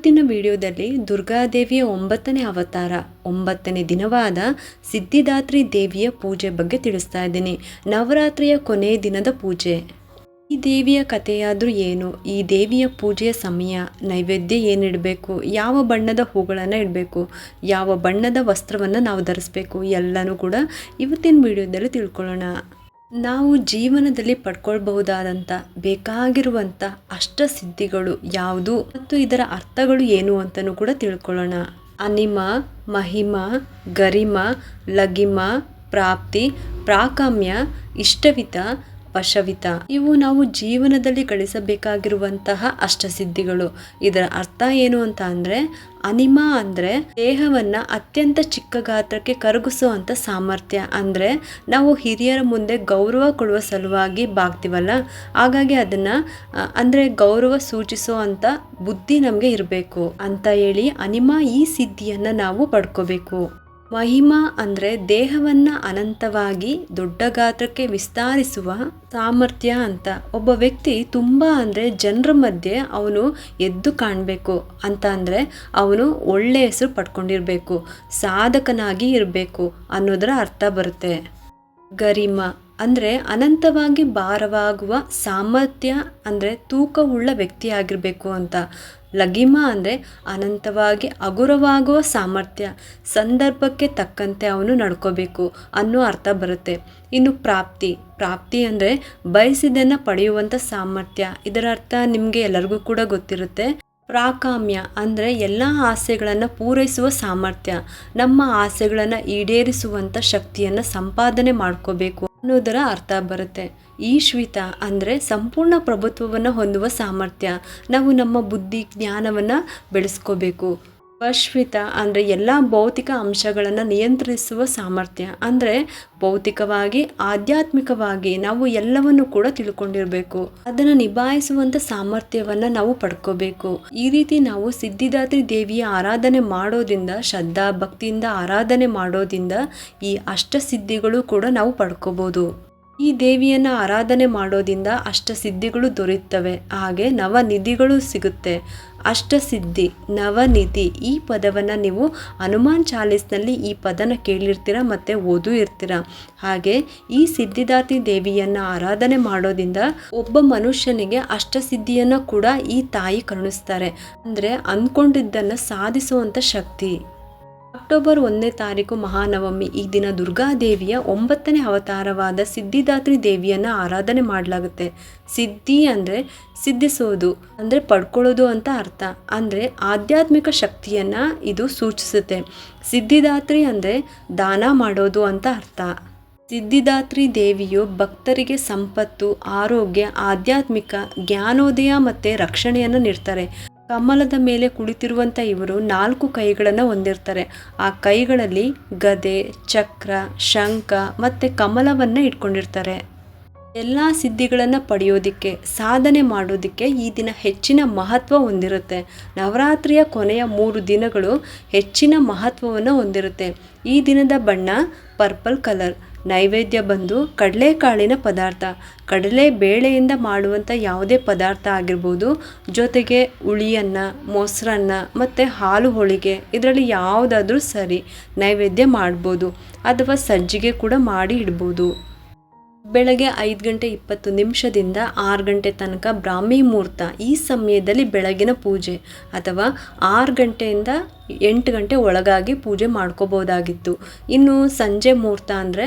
ಇವತ್ತಿನ ವಿಡಿಯೋದಲ್ಲಿ ದುರ್ಗಾದೇವಿಯ ಒಂಬತ್ತನೇ ಅವತಾರ, ಒಂಬತ್ತನೇ ದಿನವಾದ ಸಿದ್ಧಿದಾತ್ರಿ ದೇವಿಯ ಪೂಜೆ ಬಗ್ಗೆ ತಿಳಿಸ್ತಾ ಇದ್ದೀನಿ. ನವರಾತ್ರಿಯ ಕೊನೆಯ ದಿನದ ಪೂಜೆ. ಈ ದೇವಿಯ ಕಥೆಯಾದರೂ ಏನು? ಈ ದೇವಿಯ ಪೂಜೆಯ ಸಮಯ, ನೈವೇದ್ಯ ಏನಿಡಬೇಕು ಯಾವ ಬಣ್ಣದ ಹೂಗಳನ್ನು ಇಡಬೇಕು? ಯಾವ ಬಣ್ಣದ ವಸ್ತ್ರವನ್ನು ನಾವು ಧರಿಸ್ಬೇಕು? ಎಲ್ಲನೂ ಕೂಡ ಇವತ್ತಿನ ವಿಡಿಯೋದಲ್ಲಿ ತಿಳ್ಕೊಳ್ಳೋಣ. ನಾವು ಜೀವನದಲ್ಲಿ ಪಡ್ಕೊಳ್ಬಹುದಾದಂಥ, ಬೇಕಾಗಿರುವಂಥ ಅಷ್ಟಸಿದ್ಧಿಗಳು ಯಾವುದು ಮತ್ತು ಇದರ ಅರ್ಥಗಳು ಏನು ಅಂತಲೂ ಕೂಡ ತಿಳ್ಕೊಳ್ಳೋಣ. ಅನಿಮ, ಮಹಿಮ, ಗರಿಮ, ಲಗಿಮ, ಪ್ರಾಪ್ತಿ, ಪ್ರಾಕಾಮ್ಯ, ಇಷ್ಟವಿತ ವಶವಿತ ಇವು ನಾವು ಜೀವನದಲ್ಲಿ ಗಳಿಸಬೇಕಾಗಿರುವಂತಹ ಅಷ್ಟಸಿದ್ಧಿಗಳು. ಇದರ ಅರ್ಥ ಏನು ಅಂತ ಅಂದ್ರೆ, ಅನಿಮ ಅಂದ್ರೆ ದೇಹವನ್ನ ಅತ್ಯಂತ ಚಿಕ್ಕ ಗಾತ್ರಕ್ಕೆ ಕರಗಿಸುವಂತ ಸಾಮರ್ಥ್ಯ. ಅಂದ್ರೆ ನಾವು ಹಿರಿಯರ ಮುಂದೆ ಗೌರವ ಕೊಡುವ ಸಲುವಾಗಿ ಬಾಗ್ತೀವಲ್ಲ? ಹಾಗಾಗಿ ಅದನ್ನ ಅಂದ್ರೆ ಗೌರವ ಸೂಚಿಸುವಂತ ಬುದ್ಧಿ ನಮಗೆ ಇರಬೇಕು. ಅಂತ ಹೇಳಿ ಅನಿಮ ಈ ಸಿದ್ಧಿಯನ್ನ ನಾವು ಪಡ್ಕೋಬೇಕು. ಮಹಿಮಾ ಅಂದರೆ ದೇಹವನ್ನ ಅನಂತವಾಗಿ ದೊಡ್ಡ ಗಾತ್ರಕ್ಕೆ ವಿಸ್ತರಿಸುವ ಸಾಮರ್ಥ್ಯ ಅಂತ. ಒಬ್ಬ ವ್ಯಕ್ತಿ ತುಂಬ ಅಂದರೆ ಜನರ ಮಧ್ಯೆ ಅವನು ಎದ್ದು ಕಾಣಬೇಕು ಅಂತ ಅಂದರೆ ಅವನು ಒಳ್ಳೆಯ ಹೆಸರು ಪಡ್ಕೊಂಡಿರಬೇಕು, ಸಾಧಕನಾಗಿ ಇರಬೇಕು ಅನ್ನೋದರ ಅರ್ಥ ಬರುತ್ತೆ. ಗರಿಮ ಅಂದರೆ ಅನಂತವಾಗಿ ಭಾರವಾಗುವ ಸಾಮರ್ಥ್ಯ ಅಂದರೆ ತೂಕವುಳ್ಳ ವ್ಯಕ್ತಿಯಾಗಿರಬೇಕು ಅಂತ. ಲಗಿಮ ಅಂದರೆ ಅನಂತವಾಗಿ ಹಗುರವಾಗುವ ಸಾಮರ್ಥ್ಯ, ಸಂದರ್ಭಕ್ಕೆ ತಕ್ಕಂತೆ ಅವನು ನಡ್ಕೋಬೇಕು ಅನ್ನೋ ಅರ್ಥ ಬರುತ್ತೆ. ಇನ್ನು ಪ್ರಾಪ್ತಿ ಪ್ರಾಪ್ತಿ ಅಂದರೆ ಬಯಸಿದ್ದನ್ನು ಪಡೆಯುವಂಥ ಸಾಮರ್ಥ್ಯ. ಇದರ ಅರ್ಥ ನಿಮಗೆ ಎಲ್ಲರಿಗೂ ಕೂಡ ಗೊತ್ತಿರುತ್ತೆ. ಪ್ರಾಕಾಮ್ಯ ಅಂದರೆ ಎಲ್ಲ ಆಸೆಗಳನ್ನು ಪೂರೈಸುವ ಸಾಮರ್ಥ್ಯ. ನಮ್ಮ ಆಸೆಗಳನ್ನು ಈಡೇರಿಸುವಂಥ ಶಕ್ತಿಯನ್ನು ಸಂಪಾದನೆ ಮಾಡ್ಕೋಬೇಕು. ಅನ್ನೋದರ ಅರ್ಥ ಬರುತ್ತೆ. ಈಶ್ವಿತ ಅಂದರೆ ಸಂಪೂರ್ಣ ಪ್ರಭುತ್ವವನ್ನು ಹೊಂದುವ ಸಾಮರ್ಥ್ಯ. ನಾವು ನಮ್ಮ ಬುದ್ಧಿ ಜ್ಞಾನವನ್ನು ಬೆಳೆಸ್ಕೋಬೇಕು. ವಶ್ವಿತ ಅಂದರೆ ಎಲ್ಲ ಭೌತಿಕ ಅಂಶಗಳನ್ನು ನಿಯಂತ್ರಿಸುವ ಸಾಮರ್ಥ್ಯ. ಅಂದರೆ ಭೌತಿಕವಾಗಿ, ಆಧ್ಯಾತ್ಮಿಕವಾಗಿ ನಾವು ಎಲ್ಲವನ್ನು ಕೂಡ ತಿಳ್ಕೊಂಡಿರಬೇಕು. ಅದನ್ನು ನಿಭಾಯಿಸುವಂಥ ಸಾಮರ್ಥ್ಯವನ್ನು ನಾವು ಪಡ್ಕೋಬೇಕು. ಈ ರೀತಿ ನಾವು ಸಿದ್ಧಿದಾತ್ರಿ ದೇವಿಯ ಆರಾಧನೆ ಮಾಡೋದ್ರಿಂದ, ಶ್ರದ್ಧಾ ಭಕ್ತಿಯಿಂದ ಆರಾಧನೆ ಮಾಡೋದ್ರಿಂದ ಈ ಅಷ್ಟಸಿದ್ಧಿಗಳು ಕೂಡ ನಾವು ಪಡ್ಕೋಬೋದು. ಈ ದೇವಿಯನ್ನ ಆರಾಧನೆ ಮಾಡೋದ್ರಿಂದ ಅಷ್ಟಸಿದ್ಧಿಗಳು ದೊರೆಯುತ್ತವೆ. ಹಾಗೆ ನವನಿಧಿಗಳು ಸಿಗುತ್ತೆ. ಅಷ್ಟಸಿದ್ಧಿ, ನವನಿಧಿ ಈ ಪದವನ್ನು ನೀವು ಹನುಮಾನ್ ಚಾಲೀಸ್ನಲ್ಲಿ ಈ ಪದನ ಕೇಳಿರ್ತೀರ ಮತ್ತು ಓದೂ ಇರ್ತೀರ? ಹಾಗೆ ಈ ಸಿದ್ಧಿದಾತಿ ದೇವಿಯನ್ನು ಆರಾಧನೆ ಮಾಡೋದಿಂದ ಒಬ್ಬ ಮನುಷ್ಯನಿಗೆ ಅಷ್ಟಸಿದ್ಧಿಯನ್ನು ಕೂಡ ಈ ತಾಯಿ ಕರುಣಿಸ್ತಾರೆ. ಅಂದರೆ ಅಂದ್ಕೊಂಡಿದ್ದನ್ನು ಸಾಧಿಸುವಂಥ ಶಕ್ತಿ. ಅಕ್ಟೋಬರ್ ಒಂದನೇ ತಾರೀಕು ಮಹಾನವಮಿ. ಈ ದಿನ ದುರ್ಗಾದೇವಿಯ ಒಂಬತ್ತನೇ ಅವತಾರವಾದ ಸಿದ್ಧಿದಾತ್ರಿ ದೇವಿಯನ್ನ ಆರಾಧನೆ ಮಾಡಲಾಗುತ್ತೆ. ಸಿದ್ಧಿ ಅಂದರೆ ಸಿದ್ಧಿಸೋದು, ಅಂದರೆ ಪಡ್ಕೊಳ್ಳೋದು ಅಂತ ಅರ್ಥ. ಅಂದರೆ ಆಧ್ಯಾತ್ಮಿಕ ಶಕ್ತಿಯನ್ನ ಇದು ಸೂಚಿಸುತ್ತೆ. ಸಿದ್ಧಿದಾತ್ರಿ ಅಂದರೆ ದಾನ ಮಾಡೋದು ಅಂತ ಅರ್ಥ. ಸಿದ್ಧಿದಾತ್ರಿ ದೇವಿಯು ಭಕ್ತರಿಗೆ ಸಂಪತ್ತು, ಆರೋಗ್ಯ, ಆಧ್ಯಾತ್ಮಿಕ ಜ್ಞಾನೋದಯ ಮತ್ತು ರಕ್ಷಣೆಯನ್ನು ನೀಡ್ತಾರೆ. ಕಮಲದ ಮೇಲೆ ಕುಳಿತಿರುವಂಥ ಇವರು ನಾಲ್ಕು ಕೈಗಳನ್ನು ಹೊಂದಿರ್ತಾರೆ. ಆ ಕೈಗಳಲ್ಲಿ ಗದೆ, ಚಕ್ರ, ಶಂಖ ಮತ್ತು ಕಮಲವನ್ನು ಇಟ್ಕೊಂಡಿರ್ತಾರೆ. ಎಲ್ಲ ಸಿದ್ಧಿಗಳನ್ನು ಪಡೆಯೋದಕ್ಕೆ, ಸಾಧನೆ ಮಾಡೋದಕ್ಕೆ ಈ ದಿನ ಹೆಚ್ಚಿನ ಮಹತ್ವ ಹೊಂದಿರುತ್ತೆ. ನವರಾತ್ರಿಯ ಕೊನೆಯ ಮೂರು ದಿನಗಳು ಹೆಚ್ಚಿನ ಮಹತ್ವವನ್ನು ಹೊಂದಿರುತ್ತೆ. ಈ ದಿನದ ಬಣ್ಣ ಪರ್ಪಲ್ ಕಲರ್ ನೈವೇದ್ಯ ಬಂದು ಕಡಲೆಕಾಳಿನ ಪದಾರ್ಥ. ಕಡಲೆ ಬೇಳೆಯಿಂದ ಮಾಡುವಂಥ ಯಾವುದೇ ಪದಾರ್ಥ ಆಗಿರ್ಬೋದು, ಜೊತೆಗೆ ಹುಳಿಯನ್ನ, ಮೊಸರನ್ನ ಮತ್ತು ಹಾಲು ಹೋಳಿಗೆ, ಇದರಲ್ಲಿ ಯಾವುದಾದ್ರೂ ಸರಿ ನೈವೇದ್ಯ ಮಾಡ್ಬೋದು, ಅಥವಾ ಸಜ್ಜಿಗೆ ಕೂಡ ಮಾಡಿ ಇಡ್ಬೋದು. ಬೆಳಗ್ಗೆ ಐದು ಗಂಟೆ ಇಪ್ಪತ್ತು ನಿಮಿಷದಿಂದ ಆರು ಗಂಟೆ ತನಕ ಬ್ರಾಹ್ಮಿ ಮುಹೂರ್ತ ಈ ಸಮಯದಲ್ಲಿ ಬೆಳಗಿನ ಪೂಜೆ ಅಥವಾ ಆರು ಗಂಟೆಯಿಂದ ಎಂಟು ಗಂಟೆ ಒಳಗಾಗಿ ಪೂಜೆ ಮಾಡ್ಕೋಬೋದಾಗಿತ್ತು ಇನ್ನು ಸಂಜೆ ಮುಹೂರ್ತ ಅಂದರೆ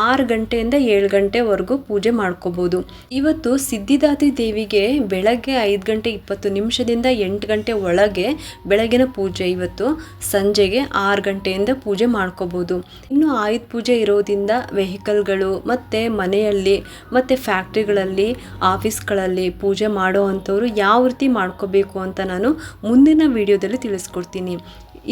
ಆರು ಗಂಟೆಯಿಂದ ಏಳು ಗಂಟೆವರೆಗೂ ಪೂಜೆ ಮಾಡ್ಕೋಬೋದು ಇವತ್ತು ಸಿದ್ಧಿದಾತಿ ದೇವಿಗೆ ಬೆಳಗ್ಗೆ ಐದು ಗಂಟೆ ಇಪ್ಪತ್ತು ನಿಮಿಷದಿಂದ ಎಂಟು ಗಂಟೆ ಒಳಗೆ ಬೆಳಗಿನ ಪೂಜೆ ಇವತ್ತು ಸಂಜೆಗೆ ಆರು ಗಂಟೆಯಿಂದ ಪೂಜೆ ಮಾಡ್ಕೋಬೋದು ಇನ್ನು ಆಯುಧ ಪೂಜೆ ಇರೋದ್ರಿಂದ ವೆಹಿಕಲ್ಗಳು ಮತ್ತು ಮನೆಯಲ್ಲಿ, ಮತ್ತು ಫ್ಯಾಕ್ಟ್ರಿಗಳಲ್ಲಿ, ಆಫೀಸ್ಗಳಲ್ಲಿ ಪೂಜೆ ಮಾಡೋ ಅಂಥವ್ರು ಯಾವ ರೀತಿ ಮಾಡ್ಕೋಬೇಕು ಅಂತ ನಾನು ಮುಂದಿನ ವಿಡಿಯೋದಲ್ಲಿ ತಿಳಿಸ್ಕೊಡ್ತೀನಿ.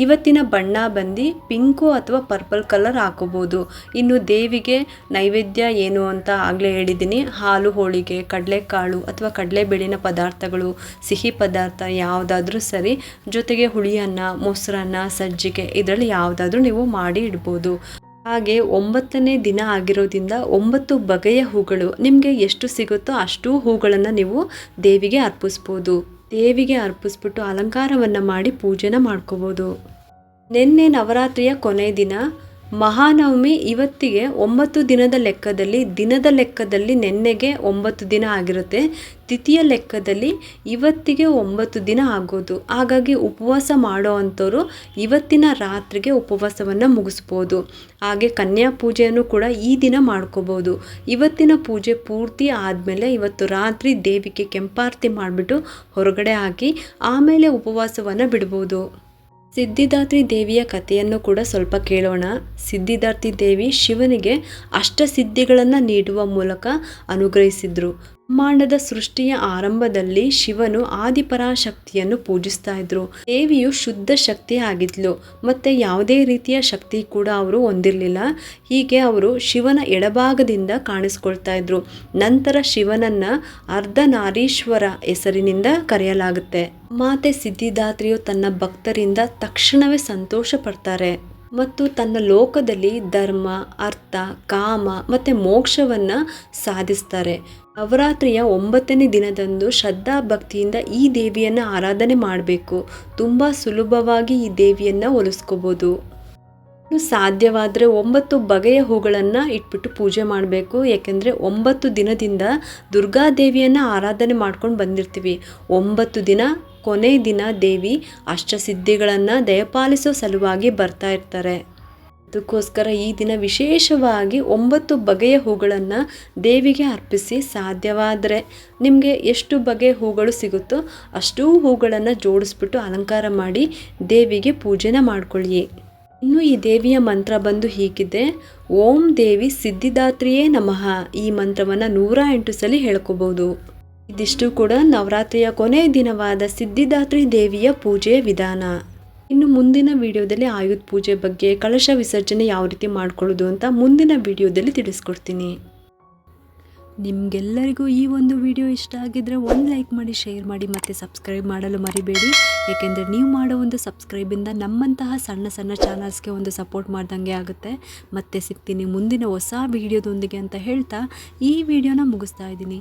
ಇವತ್ತಿನ ಬಣ್ಣ ಬಂದು ಪಿಂಕು ಅಥವಾ ಪರ್ಪಲ್ ಕಲರ್ ಹಾಕೋಬೋದು. ಇನ್ನು ದೇವಿಗೆ ನೈವೇದ್ಯ ಏನು ಅಂತ ಆಗಲೇ ಹೇಳಿದ್ದೀನಿ. ಹಾಲು, ಹೋಳಿಗೆ, ಕಡಲೆಕಾಳು ಅಥವಾ ಕಡಲೆಬೇಳಿನ ಪದಾರ್ಥಗಳು, ಸಿಹಿ ಪದಾರ್ಥ ಯಾವುದಾದ್ರೂ ಸರಿ, ಜೊತೆಗೆ ಹುಳಿಯನ್ನ, ಮೊಸರನ್ನ, ಸಜ್ಜಿಗೆ, ಇದರಲ್ಲಿ ಯಾವುದಾದ್ರೂ ನೀವು ಮಾಡಿ ಇಡ್ಬೋದು. ಹಾಗೆ ಒಂಬತ್ತನೇ ದಿನ ಆಗಿರೋದ್ರಿಂದ ಒಂಬತ್ತು ಬಗೆಯ ಹೂಗಳು, ನಿಮಗೆ ಎಷ್ಟು ಸಿಗುತ್ತೋ ಅಷ್ಟು ಹೂಗಳನ್ನು ನೀವು ದೇವಿಗೆ ಅರ್ಪಿಸ್ಬೋದು. ದೇವಿಗೆ ಅರ್ಪಿಸ್ಬಿಟ್ಟು ಅಲಂಕಾರವನ್ನು ಮಾಡಿ ಪೂಜೆನ ಮಾಡ್ಕೋಬೋದು. ನಿನ್ನೆ ನವರಾತ್ರಿಯ ಕೊನೆಯ ದಿನ ಮಹಾನವಮಿ ಇವತ್ತಿಗೆ ಒಂಬತ್ತು ದಿನದ ಲೆಕ್ಕದಲ್ಲಿ ದಿನದ ಲೆಕ್ಕದಲ್ಲಿ ನೆನ್ನೆಗೆ ಒಂಬತ್ತು ದಿನ ಆಗಿರುತ್ತೆ. ತಿಥಿಯ ಲೆಕ್ಕದಲ್ಲಿ ಇವತ್ತಿಗೆ ಒಂಬತ್ತು ದಿನ ಆಗೋದು. ಹಾಗಾಗಿ ಉಪವಾಸ ಮಾಡೋ ಅಂಥವ್ರು ಇವತ್ತಿನ ರಾತ್ರಿಗೆ ಉಪವಾಸವನ್ನು ಮುಗಿಸ್ಬೋದು. ಹಾಗೆ ಕನ್ಯಾ ಪೂಜೆಯನ್ನು ಕೂಡ ಈ ದಿನ ಮಾಡ್ಕೋಬೋದು. ಇವತ್ತಿನ ಪೂಜೆ ಪೂರ್ತಿ ಆದಮೇಲೆ ಇವತ್ತು ರಾತ್ರಿ ದೇವಿಗೆ ಕೆಂಪಾರತಿ ಮಾಡಿಬಿಟ್ಟು ಹೊರಗಡೆ ಹಾಕಿ ಆಮೇಲೆ ಉಪವಾಸವನ್ನು ಬಿಡ್ಬೋದು. ಸಿದ್ಧಿದಾತ್ರಿ ದೇವಿಯ ಕಥೆಯನ್ನು ಕೂಡ ಸ್ವಲ್ಪ ಕೇಳೋಣ. ಸಿದ್ಧಿದಾತ್ರಿ ದೇವಿ ಶಿವನಿಗೆ ಅಷ್ಟಸಿದ್ಧಿಗಳನ್ನು ನೀಡುವ ಮೂಲಕ ಅನುಗ್ರಹಿಸಿದ್ರು. ಬ್ರಹ್ಮಾಂಡದ ಸೃಷ್ಟಿಯ ಆರಂಭದಲ್ಲಿ ಶಿವನು ಆದಿಪರಾಶಕ್ತಿಯನ್ನು ಪೂಜಿಸ್ತಾ ಇದ್ರು. ದೇವಿಯು ಶುದ್ಧ ಶಕ್ತಿ ಆಗಿದ್ಲು, ಮತ್ತೆ ಯಾವುದೇ ರೀತಿಯ ಶಕ್ತಿ ಕೂಡ ಅವರು ಹೊಂದಿರಲಿಲ್ಲ. ಹೀಗೆ ಅವರು ಶಿವನ ಎಡಭಾಗದಿಂದ ಕಾಣಿಸ್ಕೊಳ್ತಾ ಇದ್ರು. ನಂತರ ಶಿವನನ್ನ ಅರ್ಧನಾರೀಶ್ವರ ಹೆಸರಿನಿಂದ ಕರೆಯಲಾಗುತ್ತೆ. ಮಾತೆ ಸಿದ್ಧಿದಾತ್ರಿಯು ತನ್ನ ಭಕ್ತರಿಂದ ತಕ್ಷಣವೇ ಸಂತೋಷ ಪಡ್ತಾರೆ ಮತ್ತು ತನ್ನ ಲೋಕದಲ್ಲಿ ಧರ್ಮ, ಅರ್ಥ, ಕಾಮ ಮತ್ತು ಮೋಕ್ಷವನ್ನು ಸಾಧಿಸ್ತಾರೆ. ನವರಾತ್ರಿಯ ಒಂಬತ್ತನೇ ದಿನದಂದು ಶ್ರದ್ಧಾ ಭಕ್ತಿಯಿಂದ ಈ ದೇವಿಯನ್ನು ಆರಾಧನೆ ಮಾಡಬೇಕು. ತುಂಬ ಸುಲಭವಾಗಿ ಈ ದೇವಿಯನ್ನು ಒಲಿಸ್ಕೋಬೋದು. ಇನ್ನು ಸಾಧ್ಯವಾದರೆ ಒಂಬತ್ತು ಬಗೆಯ ಹೂಗಳನ್ನು ಇಟ್ಬಿಟ್ಟು ಪೂಜೆ ಮಾಡಬೇಕು. ಯಾಕೆಂದರೆ ಒಂಬತ್ತು ದಿನದಿಂದ ದುರ್ಗಾದೇವಿಯನ್ನು ಆರಾಧನೆ ಮಾಡ್ಕೊಂಡು ಬಂದಿರ್ತೀವಿ. ಒಂಬತ್ತು ದಿನ ಕೊನೆ ದಿನ ದೇವಿ ಅಷ್ಟಸಿದ್ಧಿಗಳನ್ನು ದಯಪಾಲಿಸೋ ಸಲುವಾಗಿ ಬರ್ತಾ ಇರ್ತಾರೆ. ಅದಕ್ಕೋಸ್ಕರ ಈ ದಿನ ವಿಶೇಷವಾಗಿ ಒಂಬತ್ತು ಬಗೆಯ ಹೂಗಳನ್ನು ದೇವಿಗೆ ಅರ್ಪಿಸಿ ಸಾಧ್ಯವಾದರೆ ನಿಮಗೆ ಎಷ್ಟು ಬಗೆಯ ಹೂಗಳು ಸಿಗುತ್ತೋ ಅಷ್ಟೂ ಹೂಗಳನ್ನು ಜೋಡಿಸ್ಬಿಟ್ಟು ಅಲಂಕಾರ ಮಾಡಿ ದೇವಿಗೆ ಪೂಜೆನ ಮಾಡ್ಕೊಳ್ಳಿ. ಇನ್ನು ಈ ದೇವಿಯ ಮಂತ್ರ ಬಂದು ಹೀಗಿದೆ, ಓಂ ದೇವಿ ಸಿದ್ಧಿದಾತ್ರಿಯೇ ನಮಃ. ಈ ಮಂತ್ರವನ್ನು ನೂರ ಎಂಟು ಸಲ ಹೇಳ್ಕೋಬಹುದು ಇದಿಷ್ಟು ಕೂಡ ನವರಾತ್ರಿಯ ಕೊನೆಯ ದಿನವಾದ ಸಿದ್ಧಿದಾತ್ರಿ ದೇವಿಯ ಪೂಜೆಯ ವಿಧಾನ. ಇನ್ನು ಮುಂದಿನ ವಿಡಿಯೋದಲ್ಲಿ ಆಯುಧ ಪೂಜೆ ಬಗ್ಗೆ ಕಳಶ ವಿಸರ್ಜನೆ ಯಾವ ರೀತಿ ಮಾಡ್ಕೊಳ್ಳೋದು ಅಂತ ಮುಂದಿನ ವಿಡಿಯೋದಲ್ಲಿ ತಿಳಿಸ್ಕೊಡ್ತೀನಿ. ನಿಮಗೆಲ್ಲರಿಗೂ ಈ ಒಂದು ವಿಡಿಯೋ ಇಷ್ಟ ಆಗಿದ್ರೆ ಒಂದು ಲೈಕ್ ಮಾಡಿ, ಶೇರ್ ಮಾಡಿ ಮತ್ತು ಸಬ್ಸ್ಕ್ರೈಬ್ ಮಾಡಲು ಮರಿಬೇಡಿ. ಏಕೆಂದರೆ ನೀವು ಮಾಡೋ ಒಂದು ಸಬ್ಸ್ಕ್ರೈಬಿಂದ ನಮ್ಮಂತಹ ಸಣ್ಣ ಸಣ್ಣ ಚಾನಲ್ಸ್ಗೆ ಒಂದು ಸಪೋರ್ಟ್ ಮಾಡ್ದಂಗೆ ಆಗುತ್ತೆ. ಮತ್ತೆ ಸಿಗ್ತೀನಿ ಮುಂದಿನ ಹೊಸ ವಿಡಿಯೋದೊಂದಿಗೆ ಅಂತ ಹೇಳ್ತಾ ಈ ವಿಡಿಯೋನ ಮುಗಿಸ್ತಾ ಇದ್ದೀನಿ.